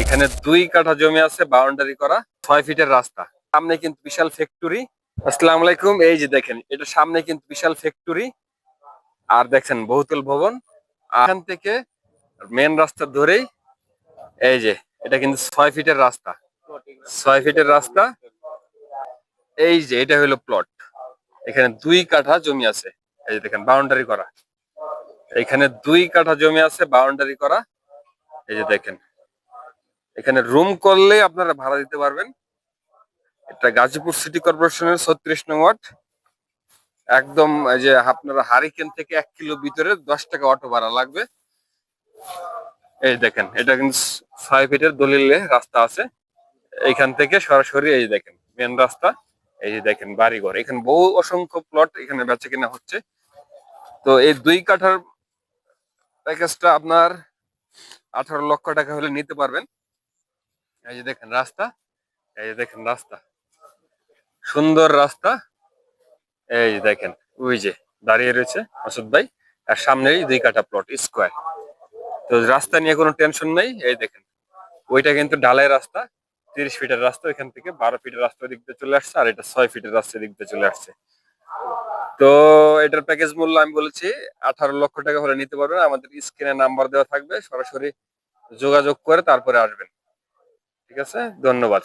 এখানে দুই কাঠা জমি আছে বাউন্ডারি করা, ছয় ফিটের রাস্তা। সামনে কিন্তু বিশাল ফ্যাক্টরি আসসালামু আলাইকুম, এই যে দেখেন, এটা সামনে কিন্তু বিশাল ফ্যাক্টরি আর দেখছেন বহুতল ভবন। এখান থেকে মেন রাস্তা ধরেই, এই যে, এটা কিন্তু ছয় ফিটের রাস্তা। ছয় ফিটের রাস্তা। এই যে, এটা হলো প্লট এখানে দুই কাঠা জমি আছে। এই যে দেখেন বাউন্ডারি করা। এখানে দুই কাঠা জমি আছে বাউন্ডারি করা। এই যে দেখেন এখানে রুম করলে আপনারা ভাড়া দিতে পারবেন। এটা গাজীপুর সিটি কর্পোরেশনের ছত্রিশ নং ওয়ার্ড। একদম যে আপনারা হারিকেন থেকে এক কিলো ভিতরে দশ টাকা অটো ভাড়া লাগবে। এই দেখেন, এটা কিন্তু ছয় ফিটের দলিলে রাস্তা আছে। এখান থেকে সরাসরি এই দেখেন মেন রাস্তা। এই যে দেখেন বাড়িঘর, এখানে বহু অসংখ্য প্লট এখানে বেচা কিনা হচ্ছে। তো এই দুই কাঠার প্যাকেজটা আপনার আঠারো লক্ষ টাকা হলে নিতে পারবেন। এই যে দেখেন রাস্তা, এই যে দেখেন রাস্তা। সুন্দর রাস্তা। এই যে দেখেন, ওই যে দাঁড়িয়ে রয়েছে মাসুদ ভাই, আর সামনেই দুই কাটা প্লট স্কোয়ার তো রাস্তা নিয়ে কোনো টেনশন নেই, এই দেখেন। ওইটা কিন্তু ঢালাই রাস্তা, তিরিশ ফিটের রাস্তা এখান থেকে, বারো ফিটের রাস্তা দিক দিয়ে চলে আসছে, আর এটা ছয় ফিটের রাস্তা দিক দিয়ে চলে আসছে। তো এটার প্যাকেজ মূল্য আমি বলেছি, আঠারো লক্ষ টাকা হলে নিতে পারবেন। আমাদের স্ক্রিনে নাম্বার দেওয়া থাকবে, সরাসরি যোগাযোগ করে তারপরে আসবেন। ঠিক আছে? ধন্যবাদ।